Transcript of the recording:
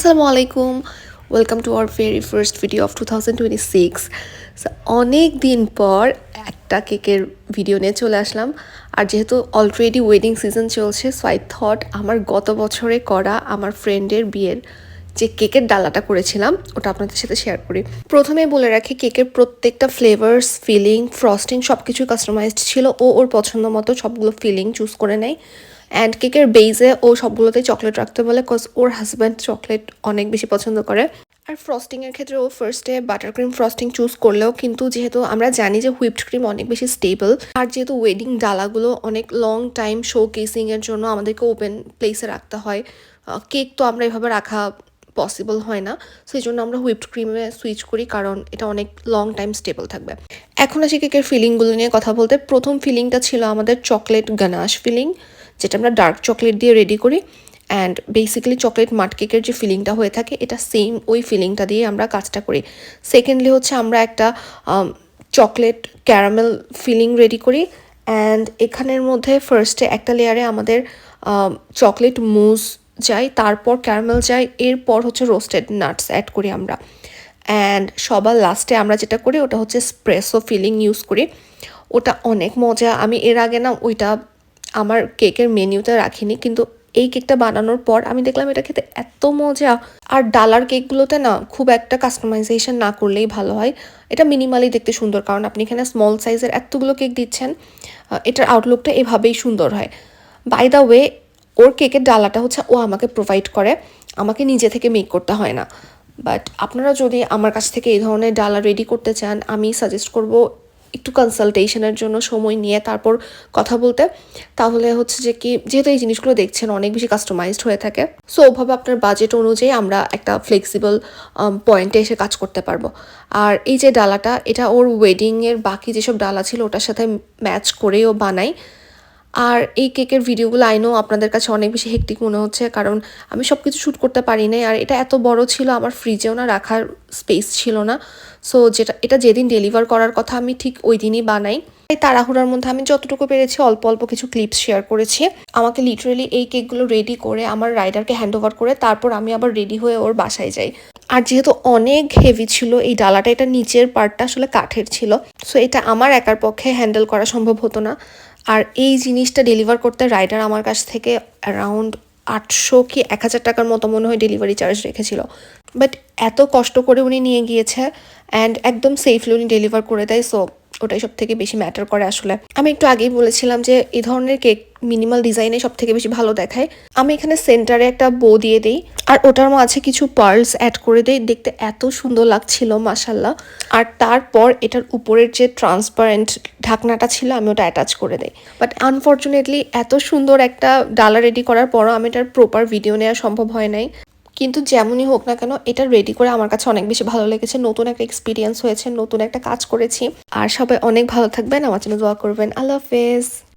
আসসালামু আলাইকুম। Welcome to our very first video of two thousand twenty six অনেক দিন পর একটা কেকের ভিডিও নিয়ে চলে আসলাম। আর যেহেতু অলরেডি ওয়েডিং সিজন চলছে সো আই থট আমার গত বছরে করা আমার ফ্রেন্ডের বিয়ের যে কেকের ডালাটা করেছিলাম, ওটা আপনাদের সাথে শেয়ার করি। প্রথমে বলে রাখি, কেকের প্রত্যেকটা ফ্লেভার্স ফিলিং ফ্রস্টিং সব কিছুই কাস্টমাইজড ছিল। ও ওর পছন্দ মতো সবগুলো ফিলিং চুজ করে নেয়। অ্যান্ড কেকের বেইজে ও সবগুলোতেই চকলেট রাখতে বলে কজ ওর হাজব্যান্ড চকলেট অনেক বেশি পছন্দ করে। আর ফ্রস্টিংয়ের ক্ষেত্রে ও ফার্স্টে বাটার ক্রিম ফ্রস্টিং চুজ করলেও কিন্তু যেহেতু আমরা জানি যে হুইপড ক্রিম অনেক বেশি স্টেবল আর যেহেতু ওয়েডিং ডালাগুলো অনেক লং টাইম শো কেসিংয়ের জন্য আমাদেরকে ওপেন প্লেসে রাখতে হয়। কেক তো আমরা এভাবে রাখা পসিবল হয় না। সেই জন্য আমরা হুইপড ক্রিমে সুইচ করি, কারণ এটা অনেক লং টাইম স্টেবল থাকবে। এখন আসি কেকের ফিলিংগুলো নিয়ে কথা বলতে। প্রথম ফিলিংটা ছিল আমাদের চকলেট গানাশ ফিলিং যেটা আমরা ডার্ক চকলেট দিয়ে রেডি করি। অ্যান্ড বেসিক্যালি চকলেট মাট কেকের যে ফিলিংটা হয়ে থাকে, এটা সেম ওই ফিলিংটা দিয়ে আমরা কাজটা করি। সেকেন্ডলি হচ্ছে আমরা একটা চকলেট ক্যারামেল ফিলিং রেডি করি। অ্যান্ড এখানের মধ্যে ফার্স্টে একটা লেয়ারে আমাদের চকলেট মুজ যাই, তারপর ক্যারামেল যাই, এরপর হচ্ছে রোস্টেড নাটস অ্যাড করি আমরা। অ্যান্ড সবার লাস্টে আমরা যেটা করি, ওটা হচ্ছে স্প্রেসো ফিলিং ইউজ করি। ওটা অনেক মজা। আমি এর আগে না ওইটা আমার কেকের মেনিউতে রাখিনি, কিন্তু এই কেকটা বানানোর পর আমি দেখলাম এটা খেতে এত মজা। আর ডালার কেকগুলোতে না খুব একটা কাস্টমাইজেশন না করলেই ভালো হয়। এটা মিনিমালি দেখতে সুন্দর, কারণ আপনি এখানে স্মল সাইজের এতগুলো কেক দিচ্ছেন এটার আউটলুকটা এভাবেই সুন্দর হয়। বাই দ্য ওয়ে ওর কেকের ডালাটা হচ্ছে ও আমাকে প্রোভাইড করে। আমাকে নিজে থেকে মেক করতে হয় না। বাট আপনারা যদি আমার কাছ থেকে এই ধরনের ডালা রেডি করতে চান, আমি সাজেস্ট করব একটু কনসালটেশনের জন্য সময় নিয়ে তারপর কথা বলতে। তাহলে হচ্ছে যে কি, যেহেতু এই জিনিসগুলো দেখছেন, অনেক বেশি কাস্টমাইজড হয়ে থাকে। সো ওভাবে আপনার বাজেট অনুযায়ী আমরা একটা ফ্লেক্সিবল পয়েন্টে এসে কাজ করতে পারব। আর এই যে ডালাটা, এটা ওর ওয়েডিংয়ের বাকি যেসব ডালা ছিল, ওটার সাথে ম্যাচ করেও বানাই আর এই কেকের ভিডিওগুলো আইনও আপনাদের কাছে অনেক বেশি হেক্টিক মনে হচ্ছে, কারণ আমি সব কিছু শ্যুট করতে পারি নাই। আর এটা এত বড় ছিল, আমার ফ্রিজেও না রাখার স্পেস ছিল না। সো যেটা, এটা যেদিন ডেলিভার করার কথা আমি ঠিক ওই দিনই বানাই। এই তাড়াহুড়ার মধ্যে আমি যতটুকু পেরেছি, অল্প অল্প কিছু ক্লিপস শেয়ার করেছি। আমাকে লিটারেলি এই কেকগুলো রেডি করে, আমার রাইডারকে হ্যান্ড ওভার করে, তারপর আমি আবার রেডি হয়ে ওর বাসায় যাই। আর যেহেতু অনেক হেভি ছিল, এই ডালাটা, এটা নিচের পার্টটা আসলে কাঠের ছিল। সো এটা আমার একার পক্ষে হ্যান্ডেল করা সম্ভব হতো না। আর এই জিনিসটা ডেলিভার করতে রাইডার আমার কাছ থেকে অ্যারাউন্ড আটশো কি এক হাজার টাকার মতো মনে হয় ডেলিভারি চার্জ রেখেছিল। বাট এত কষ্ট করে উনি নিয়ে গিয়েছে অ্যান্ড একদম সেফলি উনি ডেলিভার করে দেয় সো ওটাই সব থেকে বেশি ম্যাটার করে আসলে। আমি একটু আগেই বলেছিলাম যে, এই ধরনের কেক মিনিমাল ডিজাইনে সব থেকে বেশি ভালো দেখায়। আমি এখানে সেন্টারে একটা বো দিয়ে দিই, আর ওটার মাঝে কিছু পার্লস অ্যাড করে দিই। দেখতে এত সুন্দর লাগছিল মাসাল্লাহ আর তারপর এটার উপরের যে ট্রান্সপারেন্ট ঢাকনাটা ছিল, আমি ওটা অ্যাটাচ করে দিই। বাট আনফর্চুনেটলি এত সুন্দর একটা ডালা রেডি করার পরও আমি এটার প্রপার ভিডিও নেওয়া সম্ভব হয় নাই। কিন্তু যেমনই হোক না কেন, এটা রেডি করে আমার কাছে অনেক বেশি ভালো লেগেছে। নতুন একটা এক্সপিরিয়েন্স হয়েছে, নতুন একটা কাজ করেছি। আর সবাই অনেক ভালো থাকবেন, আমার জন্য দোয়া করবেন। আল্লাহ হাফেজ।